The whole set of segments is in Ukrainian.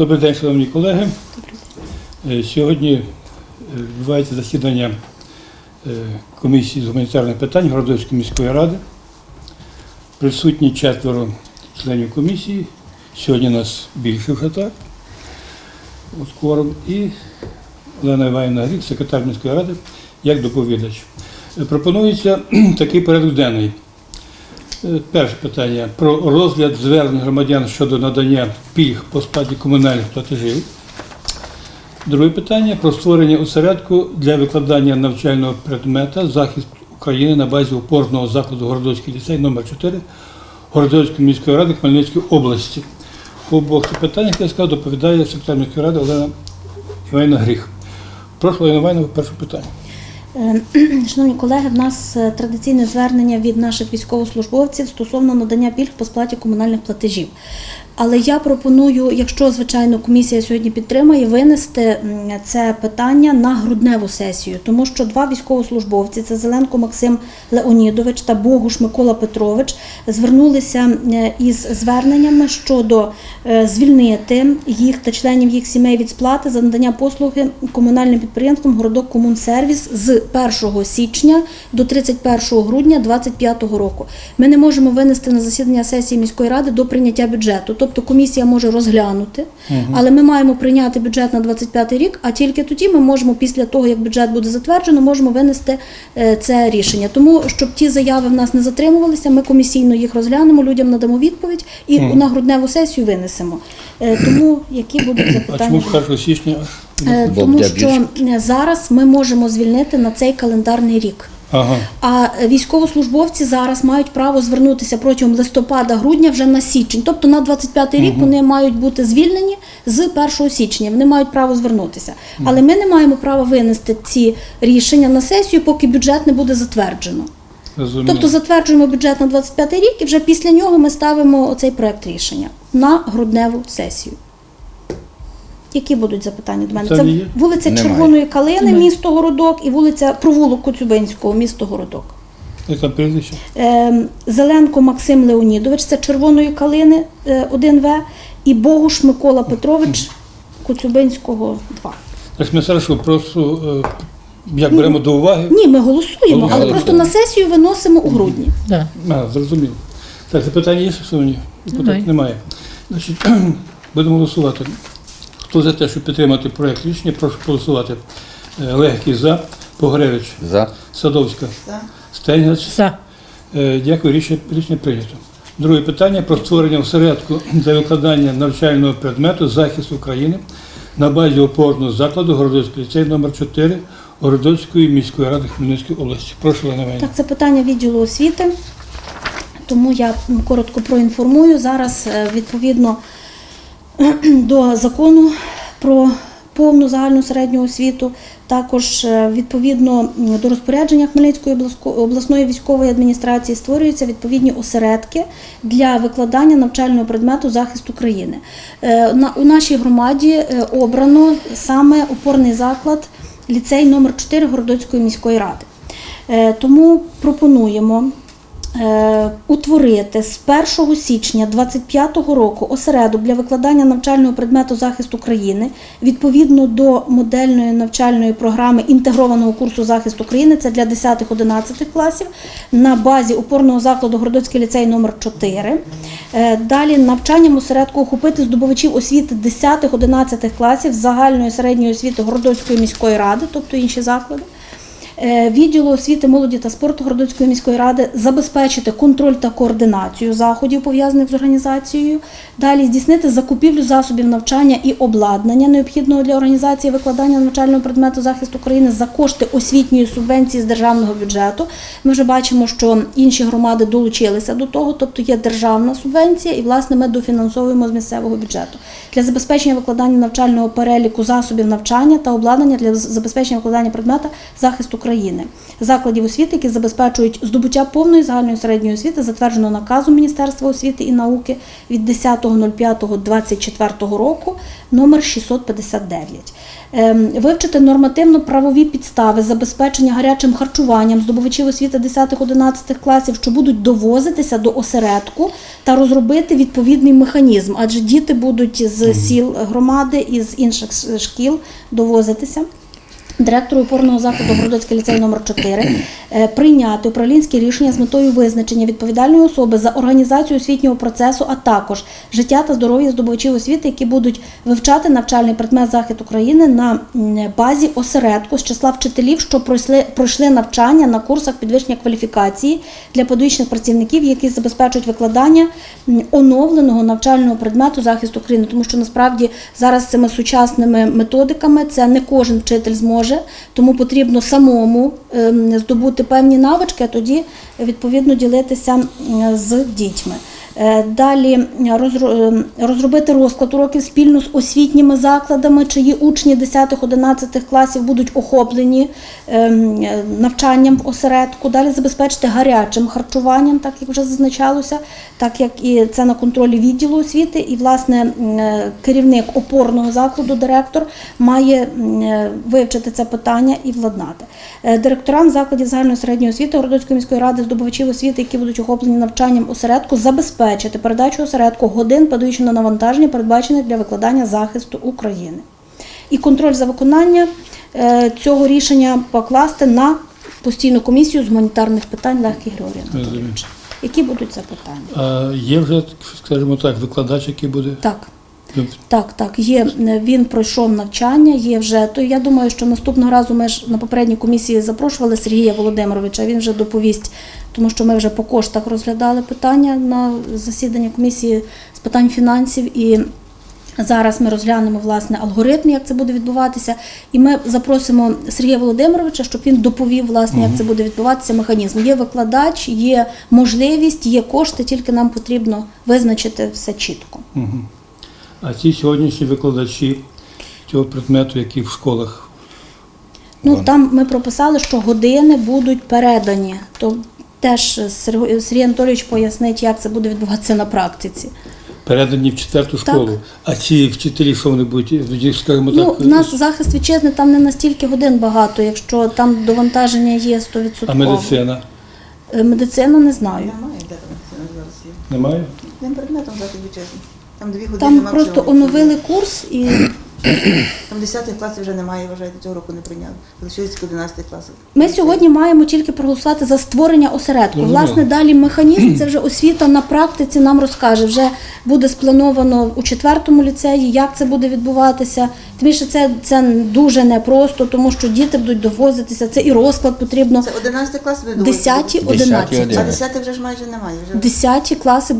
Добрий день, шановні колеги. Е, Сьогодні е, відбувається засідання е, комісії з гуманітарних питань Городоцької міської ради. Присутні четверо членів комісії. Сьогодні нас більше вже так. От кворум. І Олена Іванівна Грік, секретар міської ради, як доповідач. Пропонується такий порядок денний. Е, Перше питання про розгляд звернень громадян щодо надання пільг по сплаті комунальних платежів. Друге питання про створення осередку для викладання навчального предмета захист України на базі опорного закладу Городоцький ліцей номер 4 Городоцької міської ради Хмельницької області. По обох цих питаннях, я сказав, доповідає секретар міської ради Олена Іванівна Гріх. Прошу Олена Іванівна, перше питання. Е, Шановні колеги, в нас е, традиційне звернення від наших військовослужбовців стосовно надання пільг по сплаті комунальних платежів. Але я пропоную, якщо звичайно комісія сьогодні підтримає, винести це питання на грудневу сесію, тому що два військовослужбовці це Зеленко Максим Леонідович та Богуш Микола Петрович звернулися із зверненнями щодо е, звільнити їх та членів їх сімей від сплати за надання послуги комунальним підприємством Городок Комунсервіс з 1 січня до 31 грудня 2025 року. Ми не можемо винести на засідання сесії міської ради до прийняття бюджету. Тобто комісія може розглянути, але ми маємо прийняти бюджет на 25 рік, а тільки тоді ми можемо, після того як бюджет буде затверджено, можемо винести е, це рішення. Тому щоб ті заяви в нас не затримувалися, ми комісійно їх розглянемо, людям надамо відповідь і на грудневу сесію винесемо. Е, Тому які будуть А запитання? чому з 1 січня? Е, Тому що е, зараз ми можемо звільнити на цей календарний рік. Ага. А військовослужбовці зараз мають право звернутися протягом листопада-грудня вже на січень. Тобто на 25 рік вони мають бути звільнені з 1 січня. Вони мають право звернутися. Але ми не маємо права винести ці рішення на сесію, поки бюджет не буде затверджено. Розумію. Тобто затверджуємо бюджет на 25 рік і вже після нього ми ставимо оцей проект рішення на грудневу сесію. Які будуть запитання до мене? Це є? вулиця Немає. Червоної Калини, місто Городок, і вулиця Провулок Коцюбинського, місто Городок. Яке прізвище? Ем, Зеленко Максим Леонідович, це Червоної Калини е, 1В, і Богуш Микола Петрович Коцюбинського 2. Так ми зараз просто е, як беремо до уваги. Ні, ми голосуємо, але Голосуємо. просто на сесію виносимо у грудні. Да. А, зрозуміло. Так, запитання є, шановні? Немає. Немає. Значить, будемо голосувати. Хто за те, щоб підтримати проект рішення, прошу голосувати. Е, Легкий за, Погревич, За. Садовська, Стенгач. За. Е, Дякую, рішення, рішення прийнято. Друге питання про створення осередку для викладання навчального предмету захист України на базі опорного закладу Городоцький ліцей номер 4 Городоцької міської ради Хмельницької області. Прошу, Іванівна. Так, це питання відділу освіти, тому я коротко проінформую. Зараз е, відповідно до закону про повну загальну середню освіту, також е, відповідно до розпорядження Хмельницької обласної військової адміністрації створюються відповідні осередки для викладання навчального предмету захист України. Е, У нашій громаді е, обрано саме опорний заклад ліцей номер 4 Городоцької міської ради. Тому пропонуємо утворити з 1 січня 2025 року осередок для викладання навчального предмету захист України відповідно до модельної навчальної програми інтегрованого курсу захист України. Це для 10-11 класів на базі опорного закладу Городоцький ліцей номер 4. Е, Далі навчанням осередку охопити здобувачів освіти 10-11 класів загальної середньої освіти Городоцької міської ради, тобто інші заклади. Е, Відділу освіти, молоді та спорту Городоцької міської ради забезпечити контроль та координацію заходів, пов'язаних з організацією. Далі здійснити закупівлю засобів навчання і обладнання, необхідного для організації викладання навчального предмету захист України за кошти освітньої субвенції з державного бюджету. Ми вже бачимо, що інші громади долучилися до того, тобто є державна субвенція, і власне ми дофінансовуємо з місцевого бюджету для забезпечення викладання навчального переліку засобів навчання та обладнання для забезпечення викладання предмета захист України України, закладів освіти, які забезпечують здобуття повної загальної середньої освіти, затвердженого наказом Міністерства освіти і науки від 10.05.24 року номер 659. Ем, Вивчити нормативно-правові підстави забезпечення гарячим харчуванням здобувачів освіти 10-11 класів, що будуть довозитися до осередку та розробити відповідний механізм, адже діти будуть з сіл громади і з інших шкіл довозитися. Директору опорного закладу Городоцький ліцей номер 4 е, прийняти управлінське рішення з метою визначення відповідальної особи за організацію освітнього процесу, а також життя та здоров'я здобувачів освіти, які будуть вивчати навчальний предмет захід України на базі осередку з числа вчителів, що пройшли, пройшли навчання на курсах підвищення кваліфікації для педагогічних працівників, які забезпечують викладання оновленого навчального предмету захист України, тому що насправді зараз цими сучасними методиками це не кожен вчитель зможе, тому потрібно самому ем, здобути певні навички, а тоді відповідно ділитися з дітьми. Е, Далі ем, розробити розклад уроків спільно з освітніми закладами, чиї учні 10-11 класів будуть охоплені ем, е, навчанням в осередку. Далі забезпечити гарячим харчуванням, так як вже зазначалося, так як і це на контролі відділу освіти. І власне е, керівник опорного закладу, директор, має е, вивчити це питання і владнати. Е, Директорам закладів загальної середньої освіти Городоцької міської ради здобувачів освіти, які будуть охоплені навчанням осередку, забезпечити передачу осередку годин педагогічного навантаження, передбачених для викладання захисту України. І контроль за виконання е, цього рішення покласти на постійну комісію з гуманітарних питань Легкий Григорій Анатолійович. Які будуть це питання? А є вже, скажімо так, викладач, який буде. Так. Так, так, є. е, Він пройшов навчання, є вже. То я думаю, що наступного разу ми ж на попередній комісії запрошували Сергія Володимировича. Він вже доповість, тому що ми вже по коштах розглядали питання на засіданні комісії з питань фінансів і. Зараз ми розглянемо власне алгоритм, як це буде відбуватися, і ми запросимо Сергія Володимировича, щоб він доповів, власне, як це буде відбуватися. Механізм є викладач, є можливість, є кошти, тільки нам потрібно визначити все чітко. А ці сьогоднішні викладачі цього предмету, які в школах. Ну там ми прописали, що години будуть передані. То теж Сергій Анатолійович пояснить, як це буде відбуватися на практиці. Передані в четверту Так. школу. А ці вчителі, що вони будуть, скажімо Ну, так, в нас захист вітчизни там не настільки годин багато, якщо там довантаження є 100%. а медицина Е, Медицина не знаю. Немає, де там зараз є. немає? Тим предметом взяти вітчизну. Там дві години Там просто оновили курс і Там 10 класів вже немає, вважаєте, цього року не прийняли. Залишилися 11 класів. ми сьогодні маємо тільки проголосувати за створення осередку. Власне, далі механізм це вже освіта на практиці нам розкаже. Вже буде сплановано у четвертому ліцеї, як це буде відбуватися. Тим більше це, це дуже непросто, тому що діти будуть довозитися. Це і розклад потрібно. Це 11 клас ви Десяті, думаєте? одинадцяті. А 10 вже ж майже немає. Вже Десяті класи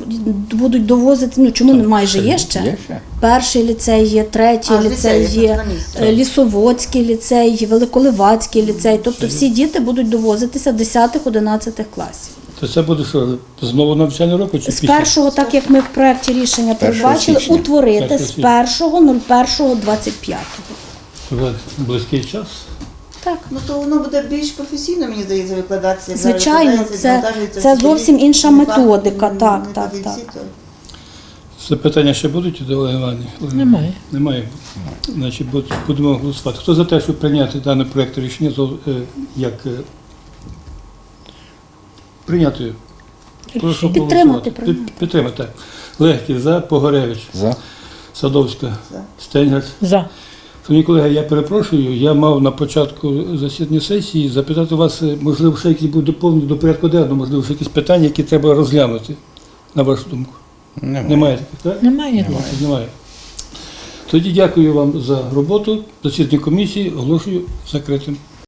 будуть довозити. Ну чому не майже є ще? Є ще? Перший ліцей є, третій А, з ліцей є, е, Лісоводський ліцей, Великоливацький ліцей. Тобто всі діти будуть довозитися 10-11 класів. То це буде що, знову навчальний року чи З після? першого, так як ми в проєкті рішення передбачили, утворити з січня. 1.01.25. От, Близький час. Так. Ну то воно буде більш професійно, мені здається, викладатися. Звичайно, викладається, це- це зовсім інша методика, не так, так, так. Запитання ще будуть до Іванівни? Немає. Немає. Значить, будемо голосувати. Хто за те, щоб прийняти даний проєкт рішення е, як е, прийняти? Прошу Підтримати, Підтримати, так. Легкий за, Погоревич, За. Садовська, За. Стенгерс. За. Шановні колеги, я перепрошую, я мав на початку засідання сесії запитати вас, е, можливо, ще якісь будуть доповнені до порядку денного, можливо, ще якісь питання, які треба розглянути, на вашу думку. Немає. Немає таких, так? Немає. Немає. Тоді дякую вам за роботу. Засідання комісії оголошую закритим.